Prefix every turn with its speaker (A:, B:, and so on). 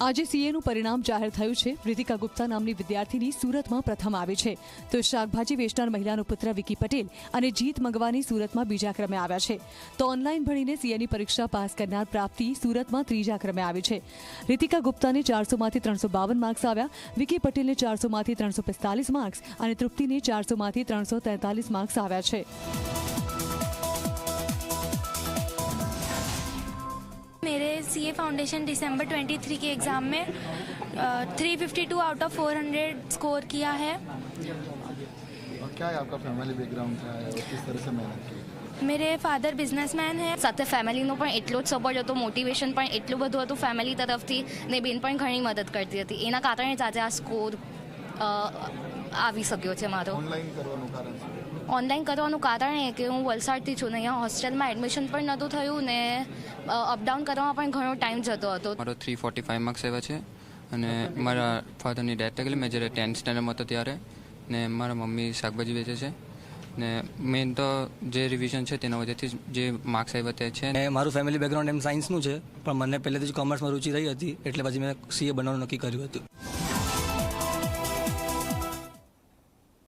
A: આજે સીએનું પરિણામ જાહેર થયું છે. રીતિકા ગુપ્તા નામની વિદ્યાર્થીની સુરતમાં પ્રથમ આવી છે. તો શાકભાજી વેચનાર મહિલાનો પુત્ર વિકી પટેલ અને જીત મંગવાની સુરતમાં બીજા ક્રમે આવ્યા છે. તો ઓનલાઈન ભણીને સીએની પરીક્ષા પાસ કરનાર પ્રાપ્તિ સુરતમાં ત્રીજા ક્રમે આવી છે. રીતિકા ગુપ્તાને ચારસોમાંથી ત્રણસો બાવન માર્ક્સ આવ્યા. વિકી પટેલને ચારસોમાંથી ત્રણસો પિસ્તાલીસ માર્ક્સ અને તૃપ્તિને ચારસોમાંથી ત્રણસો તેતાલીસ માર્ક્સ આવ્યા છે.
B: मेरे सी ए फाउंडेशन दिसंबर 23 के एग्ज़ाम में three fifty two out of four hundred score किया है
C: और क्या है आपका फैमिली बैकग्राउंड क्या है और किस तरह से मेहनत की
B: मेरे फादर बिजनेसमैन हैं
D: સાથે ફેમિલીનો પણ એટલો જ સપોર્ટ હતો મોટિવેશન પણ એટલું બધું હતું ફેમિલી તરફથી ને બેન પણ ઘણી મદદ કરતી હતી એના કારણે જ આજે આ સ્કોર આવી શક્યો છે મારો.
C: ઓનલાઈન કરવાનું કારણ
D: ઓનલાઈન કરવાનું કારણ એ કે હું વલસાડથી છું ને અહીંયા હોસ્ટેલમાં એડમિશન પણ નહોતું થયું ને અપડાઉન કરવામાં પણ ઘણો ટાઈમ જતો હતો.
E: મારો થ્રી ફોર્ટી ફાઇવ માર્ક્સ એવા છે અને મારા ફાધરની ડેથ થઈ ગયેલી મેં જ્યારે ટેન્થ સ્ટેન્ડર્ડમાં હતો ત્યારે ને મારા મમ્મી શાકભાજી વેચે છે ને મેઇન તો જે રિવિઝન છે તેના વજહથી જ જે માર્ક્સ આવ્યા તે છે.
F: અને મારું ફેમિલી બેકગ્રાઉન્ડ એમ સાયન્સનું છે પણ મને પહેલેથી જ કોમર્સમાં રુચિ રહી હતી એટલે પછી મેં સીએ બનવાનું નક્કી કર્યું હતું.